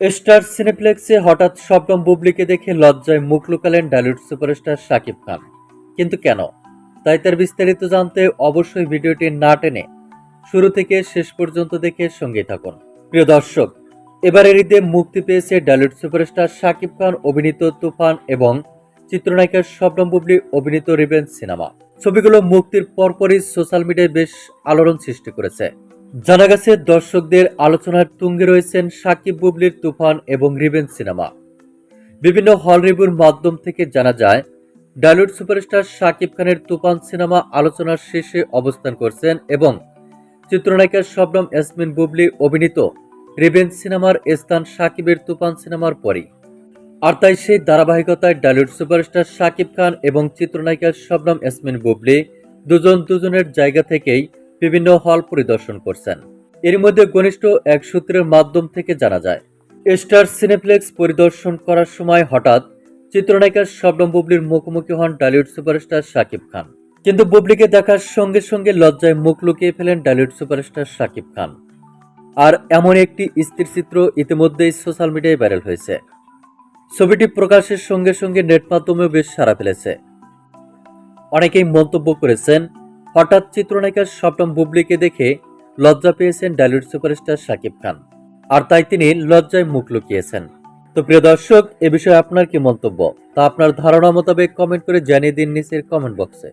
Star সিনেপ্লেক্সে হঠাৎ শবনম বুবলিকে দেখে লজ্জায় মুখ লুকালেন ডালিউড সুপারস্টার শাকিব খান। কিন্তু কেন? তাই তার বিস্তারিত জানতে অবশ্যই ভিডিওটি না টেনে শুরু থেকে শেষ পর্যন্ত দেখে সঙ্গে থাকুন। প্রিয় দর্শক, এবারের ঈদে মুক্তি পেয়েছে ডালিউড সুপারস্টার শাকিব খান, অভিনীত তুফান এবং চিত্রনায়িকা শবনম বুবলি অভিনীত রিভেঞ্জ সিনেমা। ছবিগুলো মুক্তির পরপরই সোশ্যাল মিডিয়ায় বেশ আলোড়ন সৃষ্টি করেছে। জানা গেছে, দর্শকদের আলোচনার তুঙ্গে রয়েছেন সাকিব বুবলির তুফান এবং রিভেঞ্জ সিনেমা। বিভিন্ন হল রিভিউর মাধ্যম থেকে জানা যায়, ডালিউড সুপারস্টার শাকিব খানের তুফান সিনেমা আলোচনার শেষে অবস্থান করছেন এবং চিত্রনায়িকা শবনম ইয়াসমিন বুবলি অভিনীত রিভেঞ্জ সিনেমার স্থান সাকিবের তুফান সিনেমার পরই। আর তাই সেই ধারাবাহিকতায় ডালিউড সুপারস্টার শাকিব খান এবং চিত্রনায়িকা শবনম ইয়াসমিন বুবলি দুজন দুজনের জায়গা থেকেই বিভিন্ন হল পরিদর্শন করছেন। এর মধ্যে ঘনিষ্ঠ এক সূত্রের মাধ্যম থেকে জানা যায়, স্টার সিনেপ্লেক্স পরিদর্শন করার সময় হঠাৎ চিত্রনায়িকা শবনম বুবলির মুখোমুখি হন ডালিউড সুপারস্টার শাকিব খান। কিন্তু বুবলিকে দেখার সঙ্গে সঙ্গে লজ্জায় মুখ লুকিয়ে ফেলেন ডালিউড সুপারস্টার শাকিব খান। আর এমন একটি স্থির চিত্র ইতিমধ্যেই সোশ্যাল মিডিয়ায় ভাইরাল হয়েছে। ছবিটি প্রকাশের সঙ্গে সঙ্গে নেট মাধ্যমেও বেশ সাড়া ফেলেছে। অনেকেই মন্তব্য করেছেন হঠাৎ চিত্রনায়িকা সপ্তম বুবলিকে দেখে লজ্জা পেয়েছেন ডালিউড সুপারস্টার শাকিব খান। আর তাই তিনি লজ্জায় মুখ লুকিয়েছেন। তো প্রিয় দর্শক, এ বিষয়ে আপনার কি মন্তব্য? তা আপনার ধারণা মোতাবেক কমেন্ট করে জানিয়ে দিন নিচের কমেন্ট বক্সে।